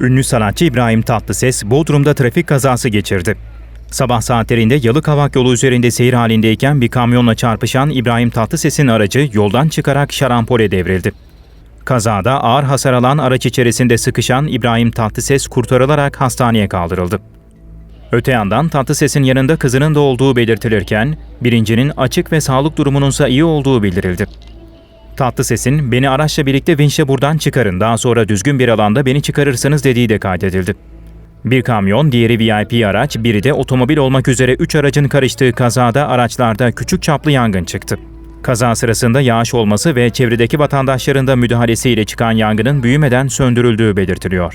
Ünlü sanatçı İbrahim Tatlıses Bodrum'da trafik kazası geçirdi. Sabah saatlerinde Yalıkavak yolu üzerinde seyir halindeyken bir kamyonla çarpışan İbrahim Tatlıses'in aracı yoldan çıkarak şarampole devrildi. Kazada ağır hasar alan araç içerisinde sıkışan İbrahim Tatlıses kurtarılarak hastaneye kaldırıldı. Öte yandan Tatlıses'in yanında kızının da olduğu belirtilirken, birincinin açık ve sağlık durumununsa iyi olduğu bildirildi. Tatlıses'in beni araçla birlikte vinçle buradan çıkarın daha sonra düzgün bir alanda beni çıkarırsınız dediği de kaydedildi. Bir kamyon, diğeri VIP araç, biri de otomobil olmak üzere 3 aracın karıştığı kazada araçlarda küçük çaplı yangın çıktı. Kaza sırasında yağış olması ve çevredeki vatandaşların da müdahalesiyle çıkan yangının büyümeden söndürüldüğü belirtiliyor.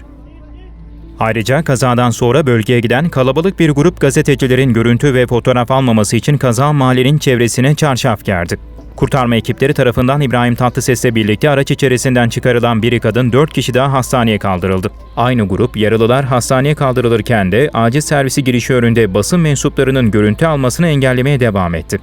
Ayrıca kazadan sonra bölgeye giden kalabalık bir grup gazetecilerin görüntü ve fotoğraf almaması için kaza mahallenin çevresine çarşaf gerdi. Kurtarma ekipleri tarafından İbrahim Tatlıses'le birlikte araç içerisinden çıkarılan biri kadın 4 kişi daha hastaneye kaldırıldı. Aynı grup yaralılar hastaneye kaldırılırken de acil servisi girişi önünde basın mensuplarının görüntü almasını engellemeye devam etti.